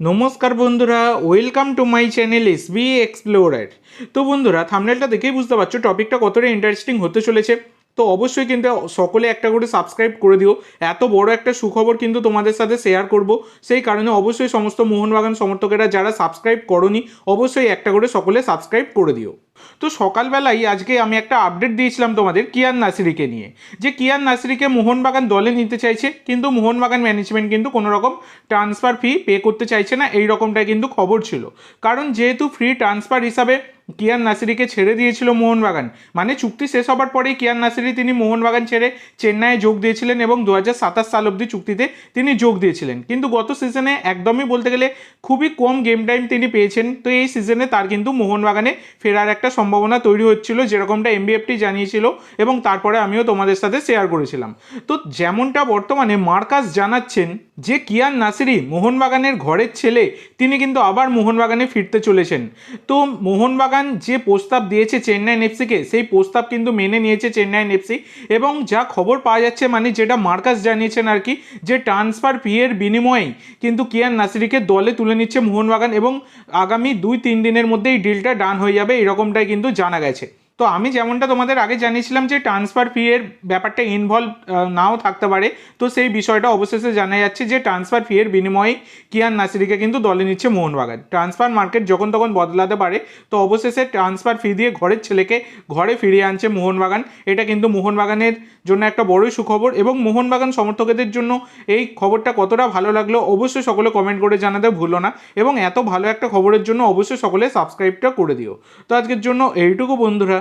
নমস্কার বন্ধুরা welcome to my channel S B explorer তো বন্ধুরা থামনেলটা দেখেই বুঝতে পারছ টপিকটা কতটা ইন্টারেস্টিং হতে চলেছে। তো অবশ্যই কিন্তু সকলে একটা করে সাবস্ক্রাইব করে দিও। এত বড় একটা সুখবর কিন্তু তোমাদের সাথে শেয়ার করব। সেই কারণে অবশ্যই সমস্ত মোহনবাগান সমর্থকেরা যারা সাবস্ক্রাইব করনি, অবশ্যই একটা করে সকলে সাবস্ক্রাইব করে দিও। তো সকালবেলায় আজকে আমি একটা আপডেট দিয়েছিলাম তোমাদের কিয়ান নাসিরিকে নিয়ে। যে কিয়ান নাসিরিকে মোহনবাগান দলে নিতে চাইছে, কিন্তু মোহনবাগান ম্যানেজমেন্ট কিন্তু কোনো রকম ট্রান্সফার ফি পে করতে চাইছে না, এই রকমটাই কিন্তু খবর ছিল। কারণ যেহেতু ফ্রি ট্রান্সফার হিসাবে কিয়ান নাসিরিকে ছেড়ে দিয়েছিল মোহনবাগান। মানে চুক্তি শেষ হবার পরেই কিয়ান নাসিরি তিনি মোহনবাগান ছেড়ে চেন্নাইয়ে যোগ দিয়েছিলেন এবং দু হাজার সাতাশ সাল অবধি চুক্তিতে তিনি যোগ দিয়েছিলেন। কিন্তু গত সিজনে একদমই বলতে গেলে খুবই কম গেম টাইম তিনি পেয়েছেন। তো এই সিজনে তার কিন্তু মোহনবাগানে ফেরার একটা সম্ভাবনা তৈরি হচ্ছিল, যেরকমটা এমবিএফটি জানিয়েছিল এবং তারপরে আমিও তোমাদের সাথে শেয়ার করেছিলাম। তো যেমনটা বর্তমানে মার্কাস জানাচ্ছেন যে কিয়ান নাসিরি মোহনবাগানের ঘরের ছেলে, তিনি কিন্তু আবার মোহনবাগানে ফিরতে চলেছেন। তো মোহনবাগান যে প্রস্তাব দিয়েছে চেন্নাইন এফসিকে সেই প্রস্তাব কিন্তু মেনে নিয়েছে চেন্নাইন এফসি এবং যা খবর পাওয়া যাচ্ছে মানে যেটা মার্কাস জানিয়েছেন আর কি, যে ট্রান্সফার ফিয়ের বিনিময়েই কিন্তু কিয়ান নাসিরিকে দলে তুলে নিচ্ছে মোহনবাগান এবং আগামী দুই তিন দিনের মধ্যে এই ডিলটা ডান হয়ে যাবে, এরকমটাই কিন্তু জানা গেছে। তো আমি যেমনটা তোমাদের আগে জানিয়েছিলাম যে ট্রান্সফার ফি এর ব্যাপারটা ইনভলভ নাও থাকতে পারে, তো সেই বিষয়টা অবশেষে জানা যাচ্ছে যে ট্রান্সফার ফি এর বিনিময়ে কিয়ান নাসিরিকে কিন্তু দলে নিচ্ছে মোহনবাগান। ট্রান্সফার মার্কেট যখন তখন বদলাতে পারে, তো অবশেষে ট্রান্সফার ফি দিয়ে ঘরের ছেলেকে ঘরে ফিরিয়ে আনছে মোহনবাগান। এটা কিন্তু মোহনবাগানের জন্য একটা বড়ই সুখবর এবং মোহনবাগান সমর্থকদের জন্য এই খবরটা কতটা ভালো লাগল অবশ্যই সকলে কমেন্ট করে জানাতে ভুলো না এবং এত ভালো একটা খবরের জন্য অবশ্যই সকলে সাবস্ক্রাইবটা করে দিও। তো আজকের জন্য এইটুকু বন্ধুরা।